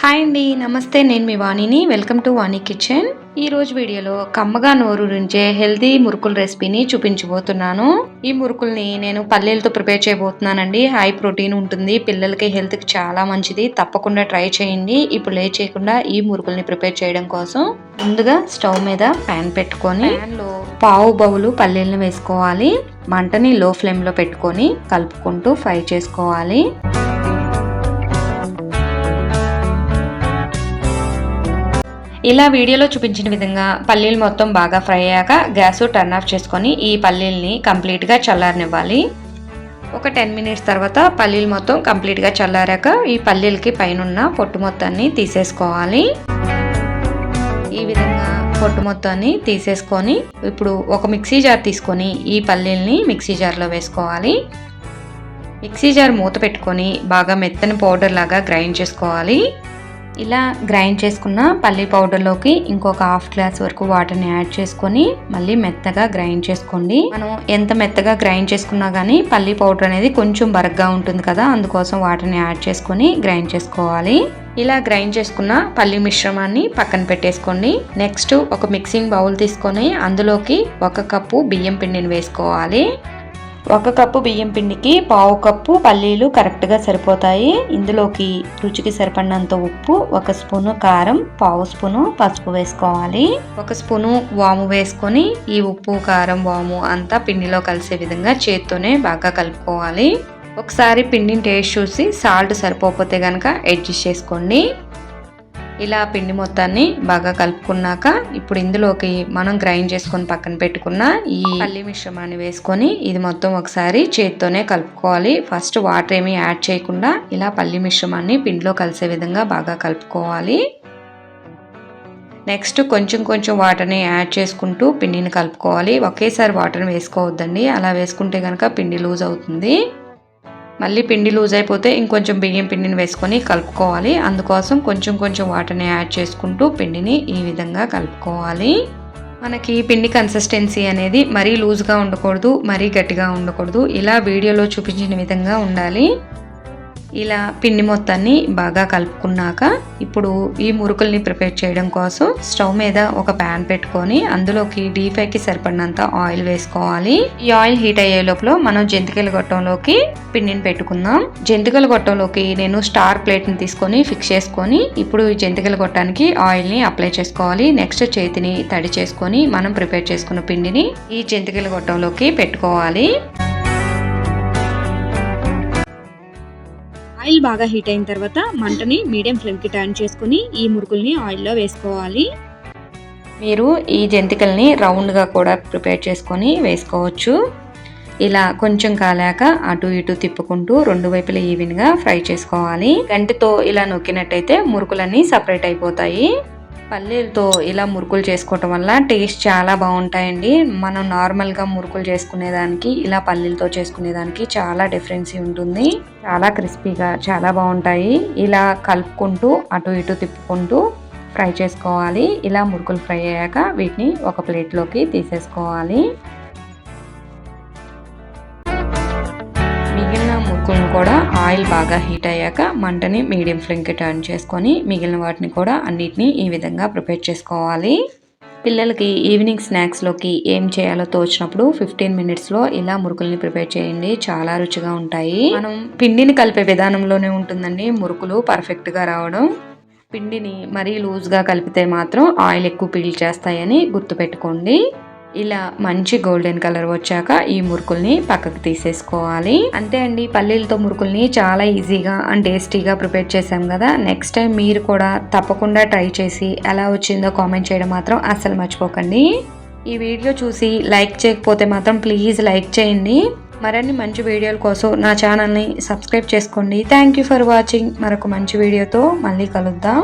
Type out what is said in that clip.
Hi అండి నమస్తే నేను మీ వాణిని. Welcome to Vani kitchen. ఈ రోజు వీడియోలో కమ్మగా నుంచే హెల్తీ మురుకుల రెసిపీని చూపించబోతున్నాను. ఈ మురుకుల్ని నేను పల్లీలతో ప్రిపేర్ చేయబోతున్నానండి. హై ప్రోటీన్ ఉంటుంది. పిల్లలకి హెల్త్కి చాలా మంచిది. తప్పకుండా ట్రై చేయండి. ఇప్పుడు లే చేయకుండా ఈ మురుకుల్ని ప్రిపేర్ చేయడం కోసం ముందుగా స్టవ్ మీద ప్యాన్ పెట్టుకొని ప్యాన్లో పావు బౌలు పల్లీలను వేసుకోవాలి. మంటని లో ఫ్లేమ్లో పెట్టుకొని కలుపుకుంటూ ఫ్రై చేసుకోవాలి. ఇలా వీడియోలో చూపించిన విధంగా పల్లీలు మొత్తం బాగా ఫ్రై అయ్యాక గ్యాస్ టర్న్ ఆఫ్ చేసుకొని ఈ పల్లీల్ని కంప్లీట్గా చల్లారనివ్వాలి. ఒక టెన్ మినిట్స్ తర్వాత పల్లీలు మొత్తం కంప్లీట్గా చల్లారాక ఈ పల్లీలకి పైన పొట్టు మొత్తాన్ని తీసేసుకోవాలి. ఈ విధంగా పొట్టు మొత్తాన్ని తీసేసుకొని ఇప్పుడు ఒక మిక్సీ జార్ తీసుకొని ఈ పల్లీల్ని మిక్సీ జార్లో వేసుకోవాలి. మిక్సీ జార్ మూత పెట్టుకొని బాగా మెత్తని పౌడర్ లాగా గ్రైండ్ చేసుకోవాలి. ఇలా గ్రైండ్ చేసుకున్న పల్లి పౌడర్లోకి ఇంకొక హాఫ్ గ్లాస్ వరకు వాటర్ని యాడ్ చేసుకొని మళ్ళీ మెత్తగా గ్రైండ్ చేసుకోండి. మనం ఎంత మెత్తగా గ్రైండ్ చేసుకున్నా కానీ పల్లి పౌడర్ అనేది కొంచెం బరగ్గా ఉంటుంది కదా అందుకోసం వాటర్ని యాడ్ చేసుకొని గ్రైండ్ చేసుకోవాలి. ఇలా గ్రైండ్ చేసుకున్న పల్లి మిశ్రమాన్ని పక్కన పెట్టేసుకోండి. నెక్స్ట్ ఒక మిక్సింగ్ బౌల్ తీసుకొని అందులోకి ఒక కప్పు బియ్యం పిండిని వేసుకోవాలి. ఒక కప్పు బియ్యం పిండికి పావు కప్పు పల్లీలు కరెక్ట్గా సరిపోతాయి. ఇందులోకి రుచికి సరిపడినంత ఉప్పు ఒక స్పూను కారం పావు స్పూను పసుపు వేసుకోవాలి. ఒక స్పూను వాము వేసుకొని ఈ ఉప్పు కారం వాము అంతా పిండిలో కలిసే విధంగా చేత్తోనే బాగా కలుపుకోవాలి. ఒకసారి పిండిని టేస్ట్ చూసి సాల్ట్ సరిపోతే కనుక అడ్జస్ట్ చేసుకోండి. ఇలా పిండి మొత్తాన్ని బాగా కలుపుకున్నాక ఇప్పుడు ఇందులోకి మనం గ్రైండ్ చేసుకొని పక్కన పెట్టుకున్న ఈ పల్లి మిశ్రమాన్ని వేసుకొని ఇది మొత్తం ఒకసారి చేతితోనే కలుపుకోవాలి. ఫస్ట్ వాటర్ ఏమీ యాడ్ చేయకుండా ఇలా పల్లి మిశ్రమాన్ని పిండిలో కలిసే విధంగా బాగా కలుపుకోవాలి. నెక్స్ట్ కొంచెం కొంచెం వాటర్ని యాడ్ చేసుకుంటూ పిండిని కలుపుకోవాలి. ఒకేసారి వాటర్ని వేసుకోవద్దండి. అలా వేసుకుంటే కనుక పిండి లూజ్ అవుతుంది. మళ్ళీ పిండి లూజ్ అయిపోతే ఇంకొంచెం బియ్యం పిండిని వేసుకొని కలుపుకోవాలి. అందుకోసం కొంచెం కొంచెం వాటర్ని యాడ్ చేసుకుంటూ పిండిని ఈ విధంగా కలుపుకోవాలి. మనకి పిండి కన్సిస్టెన్సీ అనేది మరీ లూజ్గా ఉండకూడదు మరీ గట్టిగా ఉండకూడదు. ఇలా వీడియోలో చూపించిన విధంగా ఉండాలి. ఇలా పిండి మొత్తాన్ని బాగా కలుపుకున్నాక ఇప్పుడు ఈ మురుకుల్ని ప్రిపేర్ చేయడం కోసం స్టవ్ మీద ఒక ప్యాన్ పెట్టుకొని అందులోకి డీప్ ఫ్రైకి సరిపడినంత ఆయిల్ వేసుకోవాలి. ఈ ఆయిల్ హీట్ అయ్యే లోపల మనం జంతికల గొట్టంలోకి పిండిని పెట్టుకుందాం. జంతికల గొట్టంలోకి నేను స్టార్ ప్లేట్ని తీసుకొని ఫిక్స్ చేసుకొని ఇప్పుడు ఈ జంతికల గొట్టానికి ఆయిల్ని అప్లై చేసుకోవాలి. నెక్స్ట్ చేతిని తడి చేసుకొని మనం ప్రిపేర్ చేసుకున్న పిండిని ఈ జంతికల గొట్టంలోకి పెట్టుకోవాలి. ఆయిల్ బాగా హీట్ అయిన తర్వాత మంటని మీడియం ఫ్లేమ్కి టర్న్ చేసుకుని ఈ మురుకుల్ని ఆయిల్లో వేసుకోవాలి. మీరు ఈ జంతికల్ని రౌండ్గా కూడా ప్రిపేర్ చేసుకొని వేసుకోవచ్చు. ఇలా కొంచెం కాలాక అటు ఇటు తిప్పుకుంటూ రెండు వైపులా ఈవెన్గా ఫ్రై చేసుకోవాలి. గంటితో ఇలా నొక్కినట్టయితే మురుకులన్నీ సపరేట్ అయిపోతాయి. పల్లీలతో ఇలా మురుకులు చేసుకోవటం వల్ల టేస్ట్ చాలా బాగుంటాయండి. మనం నార్మల్గా మురుకులు చేసుకునేదానికి ఇలా పల్లీలతో చేసుకునేదానికి చాలా డిఫరెన్సీ ఉంటుంది. చాలా క్రిస్పీగా చాలా బాగుంటాయి. ఇలా కలుపుకుంటూ అటు ఇటు తిప్పుకుంటూ ఫ్రై చేసుకోవాలి. ఇలా మురుకులు ఫ్రై అయ్యాక వీటిని ఒక ప్లేట్లోకి తీసేసుకోవాలి. మురుకులను కూడా ఆయిల్ బాగా హీట్ అయ్యాక మంటని మీడియం ఫ్లేమ్కి టర్న్ చేసుకొని మిగిలిన వాటిని కూడా అన్నిటినీ ఈ విధంగా ప్రిపేర్ చేసుకోవాలి. పిల్లలకి ఈవినింగ్ స్నాక్స్లోకి ఏం చేయాలో తోచినప్పుడు ఫిఫ్టీన్ మినిట్స్లో ఇలా మురుకుల్ని ప్రిపేర్ చేయండి. చాలా రుచిగా ఉంటాయి. మనం పిండిని కలిపే విధానంలోనే ఉంటుందండి. మురుకులు పర్ఫెక్ట్గా రావడం. పిండిని మరీ లూజ్గా కలిపితే మాత్రం ఆయిల్ ఎక్కువ పీల్చేస్తాయని గుర్తుపెట్టుకోండి. ఇలా మంచి గోల్డెన్ కలర్ వచ్చాక ఈ మురుకుల్ని పక్కకు తీసేసుకోవాలి. అంతే అండి పల్లీలతో మురుకుల్ని చాలా ఈజీగా అండ్ టేస్టీగా ప్రిపేర్ చేసాం కదా. నెక్స్ట్ టైం మీరు కూడా తప్పకుండా ట్రై చేసి ఎలా వచ్చిందో కామెంట్ చేయడం మాత్రం అస్సలు మర్చిపోకండి. ఈ వీడియో చూసి లైక్ చేయకపోతే మాత్రం ప్లీజ్ లైక్ చేయండి. మరిన్ని మంచి వీడియోల కోసం నా ఛానల్ని సబ్స్క్రైబ్ చేసుకోండి. థ్యాంక్ యూ ఫర్ వాచింగ్ మరొక మంచి వీడియోతో మళ్ళీ కలుద్దాం.